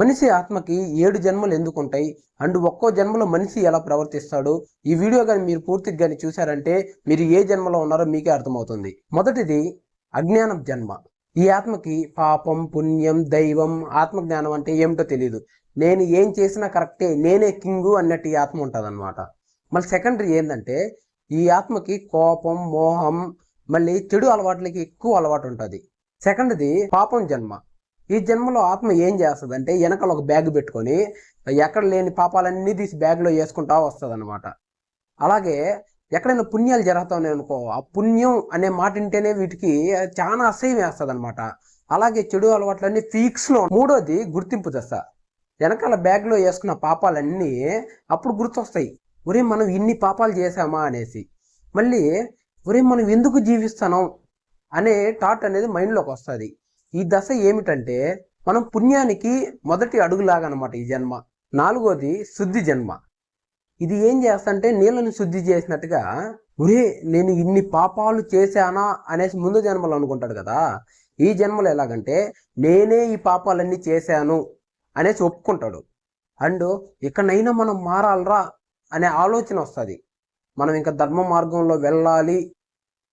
మనిషి ఆత్మకి ఏడు జన్మలు ఎందుకు ఉంటాయి అండ్ ఒక్కో జన్మలో మనిషి ఎలా ప్రవర్తిస్తాడు? ఈ వీడియో కానీ మీరు పూర్తిగా కానీ చూసారంటే మీరు ఏ జన్మలో ఉన్నారో మీకే అర్థమవుతుంది. మొదటిది అజ్ఞానం జన్మ. ఈ ఆత్మకి పాపం పుణ్యం దైవం ఆత్మజ్ఞానం అంటే ఏమిటో తెలియదు నేను ఏం చేసినా కరెక్టే నేనే కింగు అన్నట్టు ఈ ఆత్మ ఉంటుంది అనమాట మళ్ళీ సెకండరీ ఏంటంటే ఈ ఆత్మకి కోపం మోహం మళ్ళీ చెడు అలవాట్లకి ఎక్కువ అలవాటు ఉంటుంది. సెకండ్ది పాపం జన్మ. ఈ జన్మలో ఆత్మ ఏం చేస్తుంది అంటే వెనకాల ఒక బ్యాగ్ పెట్టుకొని ఎక్కడ లేని పాపాలన్నీ తీసి బ్యాగ్లో వేసుకుంటా వస్తుంది అనమాట అలాగే ఎక్కడైనా పుణ్యాలు జరుగుతాయి అనుకో ఆ పుణ్యం అనే మాట వింటేనే వీటికి చాలా అసహ్యం వేస్తుంది అనమాట అలాగే చెడు అలవాట్లన్నీ ఫీక్స్లో మూడోది గుర్తింపు దశ. వెనకాల బ్యాగ్లో వేసుకున్న పాపాలన్నీ అప్పుడు గుర్తొస్తాయి. ఒరే మనం ఇన్ని పాపాలు చేసామా అనేసి. మళ్ళీ ఒరే మనం ఎందుకు జీవిస్తున్నాం అనే థాట్ అనేది మైండ్లోకి వస్తుంది. ఈ దశ ఏమిటంటే మనం పుణ్యానికి మొదటి అడుగులాగా అనమాట ఈ జన్మ. నాలుగోది శుద్ధి జన్మ. ఇది ఏం చేస్తంటే నీళ్ళని శుద్ధి చేసినట్టుగా ఒరే నేను ఇన్ని పాపాలు చేశానా అనేసి ముందు జన్మలో అనుకుంటాడు కదా. ఈ జన్మలో ఎలాగంటే నేనే ఈ పాపాలన్నీ చేశాను అనేసి ఒప్పుకుంటాడు. అండ్ ఇక్కడైనా మనం మారాలరా అనే ఆలోచన వస్తుంది. మనం ఇంకా ధర్మ మార్గంలో వెళ్ళాలి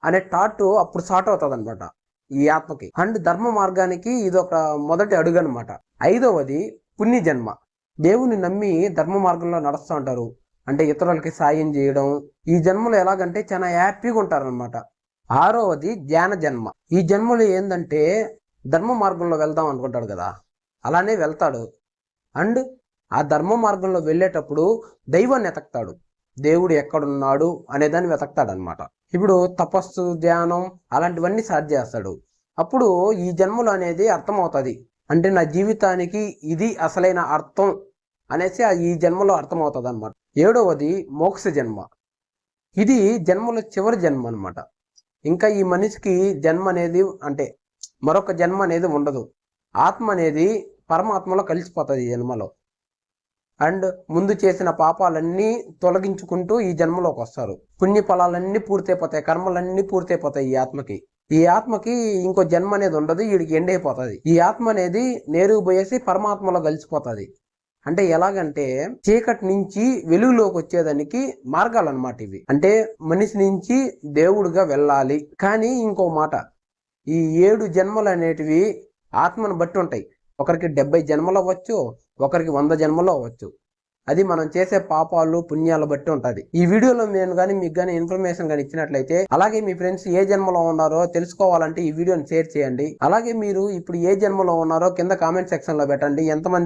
అనే టాటు అప్పుడు స్టార్ట్ అవుతుంది అనమాట ఈ ఆత్మకి. అండ్ ధర్మ మార్గానికి ఇది ఒక మొదటి అడుగు అనమాట ఐదవది పుణ్య జన్మ దేవుని నమ్మి ధర్మ మార్గంలో నడుస్తూ ఉంటారు. అంటే ఇతరులకి సాయం చేయడం. ఈ జన్మలో ఎలాగంటే చాలా హ్యాపీగా ఉంటారనమాట ఆరవది ధ్యాన జన్మ. ఈ జన్మలో ఏంటంటే ధర్మ మార్గంలో వెళ్దాం అనుకుంటాడు కదా. అలానే వెళ్తాడు. అండ్ ఆ ధర్మ మార్గంలో వెళ్ళేటప్పుడు దైవాన్ని వెతకుతాడు. దేవుడు ఎక్కడున్నాడు అనేదాన్ని వెతక్తాడు అనమాట ఇప్పుడు తపస్సు ధ్యానం అలాంటివన్నీ స్టార్ట్ చేస్తాడు. అప్పుడు ఈ జన్మలు అనేది అర్థమవుతుంది. అంటే నా జీవితానికి ఇది అసలైన అర్థం అనేసి ఆ ఈ జన్మలో అర్థమవుతుంది అనమాట ఏడవది మోక్ష జన్మ. ఇది జన్మలో చివరి జన్మ అనమాట ఇంకా ఈ మనిషికి జన్మ అనేది అంటే మరొక జన్మ అనేది ఉండదు. ఆత్మ అనేది పరమాత్మలో కలిసిపోతుంది ఈ జన్మలో. అండ్ ముందు చేసిన పాపాలన్నీ తొలగించుకుంటూ ఈ జన్మలోకి వస్తారు. పుణ్య ఫలాలన్నీ పూర్తయిపోతాయి కర్మలన్నీ పూర్తయిపోతాయి ఈ ఆత్మకి. ఈ ఆత్మకి ఇంకో జన్మ అనేది ఉండదు వీడికి ఎండ్ అయిపోతుంది. ఈ ఆత్మ అనేది నేరుగా పోయేసి పరమాత్మలో కలిసిపోతుంది. అంటే ఎలాగంటే చీకటి నుంచి వెలుగులోకి వచ్చేదానికి మార్గాలు అనమాట ఇవి. అంటే మనిషి నుంచి దేవుడుగా వెళ్ళాలి. కానీ ఇంకో మాట ఈ ఏడు జన్మలు అనేటివి ఆత్మను బట్టి ఉంటాయి. ఒకరికి డెబ్బై జన్మలు అవ్వచ్చు ఒకరికి వంద జన్మలు అవ్వచ్చు. అది మనం చేసే పాపాలు పుణ్యాలు బట్టి ఉంటుంది. ఈ వీడియోలో నేను కానీ మీకు కానీ ఇన్ఫర్మేషన్ కానీ ఇచ్చినట్లయితే అలాగే మీ ఫ్రెండ్స్ ఏ జన్మలో ఉన్నారో తెలుసుకోవాలంటే ఈ వీడియోని షేర్ చేయండి. అలాగే మీరు ఇప్పుడు ఏ జన్మలో ఉన్నారో కింద కామెంట్ సెక్షన్లో పెట్టండి. ఎంతమంది